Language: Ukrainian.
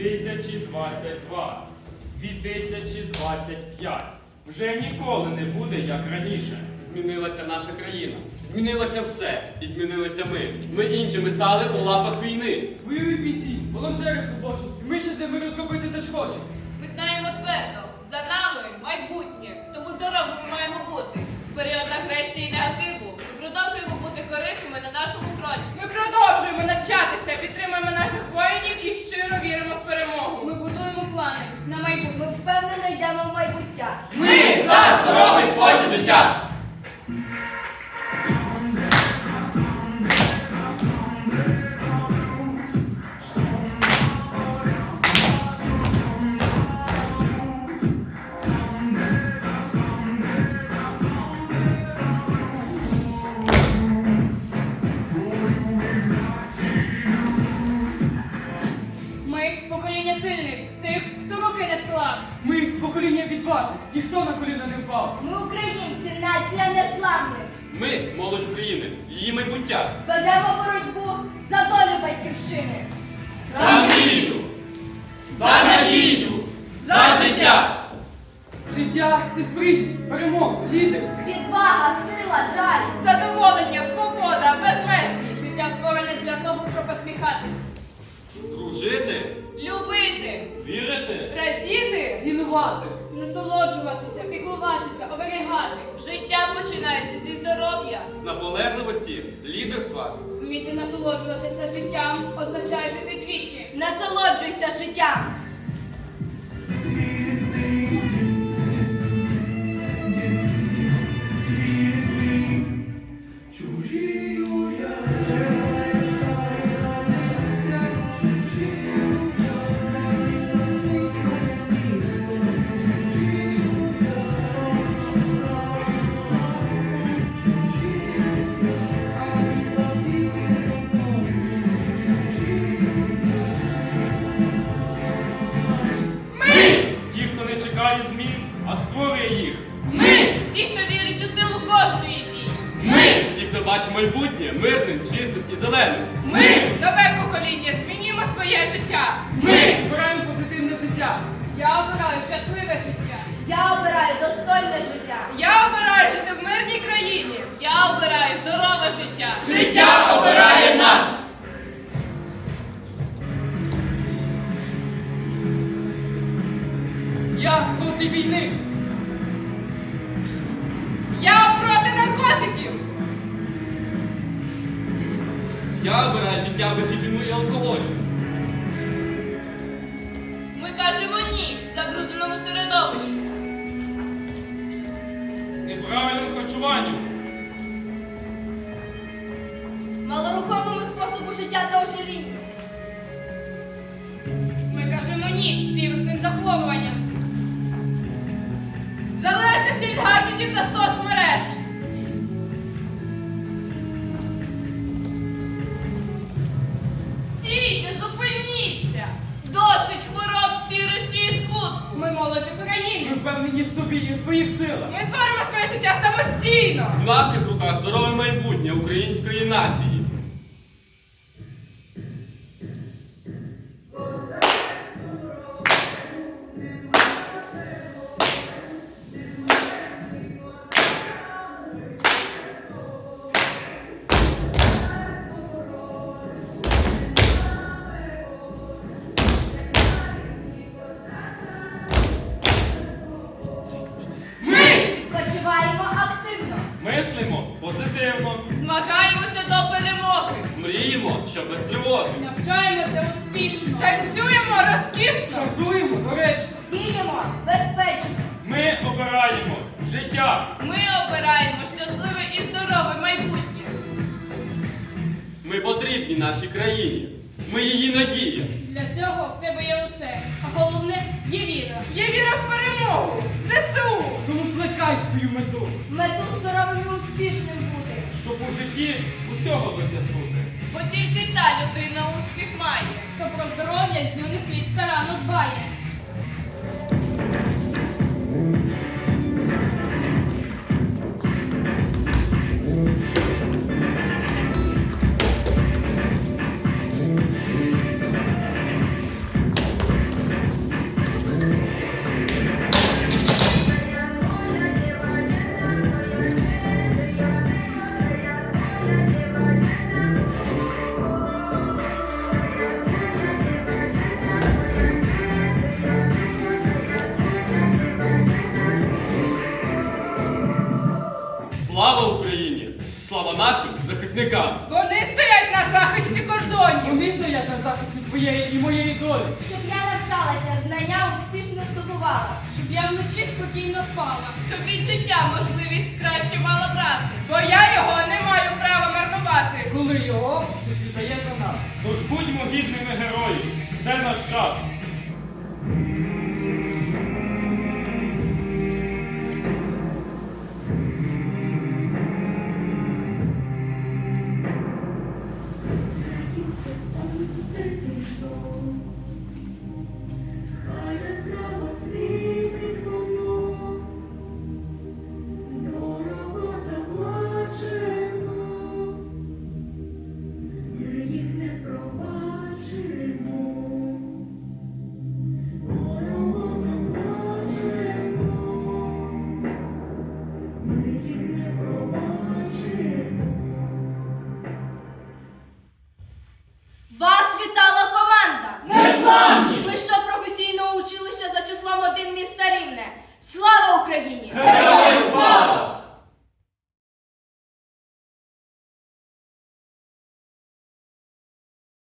2022, 2025. Вже ніколи не буде як раніше. Змінилася наша країна. Змінилося все. І змінилися ми. Ми іншими стали у лапах війни. Воюють бійці, волонтери побожні. І ми ще ми розробити теж хочемо. Ми знаємо твердо, за нами майбутнє, тому здоровими маємо бути. В період агресії і негативу продовжуємо бути корисними на за здоровий спосіб життя! Покоління ніхто на коліна не впав. Ми українці, нація незламних. Ми молодь України, її майбуття. Ведемо боротьбу за долю батьківщини. За мрію! За надію! За життя! Життя це спритність, перемога, лідерство. Відвага, сила, драйв. Задоволення, свобода, безмежність. Життя створене для того, щоб посміхатись. Дружити! Любити! Вірите? Радіти. Цінувати. Насолоджуватися, піклуватися, оберігати. Життя починається зі здоров'я. З наполегливості, лідерства. Вміти насолоджуватися життям означає жити двічі. Насолоджуйся життям. Хто бачить майбутнє мирним, чистим і зеленим. Ми, нове покоління, змінюємо своє життя. Ми обираємо позитивне життя. Я обираю щасливе життя. Я обираю достойне життя. Я обираю жити в мирній країні. Я обираю здорове життя. Життя обирає нас! Я проти війни. Я проти наркотиків. Я обираю життя без відьму і алкоголю. Ми кажемо ні забрудненому середовищу. Неправильному харчуванню. Малорухомому способу життя та ожирінню. Ми кажемо ні вірусним захворюванням. Залежності від гаджетів та соцмереж. Ми молодь Ми України. впевнені в собі і в своїх силах. Ми творимо своє життя самостійно. В наших руках здорове майбутнє української нації. Позитивно. Змагаємося до перемоги. Мріємо, що без тривоги. Навчаємося успішно. Танцюємо розкішно. Жартуємо, до речі. Діємо безпечно. Ми обираємо життя. Ми обираємо щасливе і здорове майбутнє. Ми потрібні нашій країні. Ми її надія. Для цього в тебе є усе. А головне є віра. Є віра в перемогу. В ЗСУ. Тому плекай свою мету, Мету житті усього досягнути. Бо тільки та людина успіх має. Хто про здоров'я з юних літ рано дбає. Захисникам. Вони стоять на захисті кордонів. Вони стоять на захисті твоєї і моєї долі. Щоб я навчалася, знання успішно здобувала. Щоб я вночі спокійно спала. Щоб від життя можливість краще мала брати. Бо я його не маю права марнувати. Коли його ти світає за нас. Тож будьмо гідними героїв. Це наш час. হ্যাঁ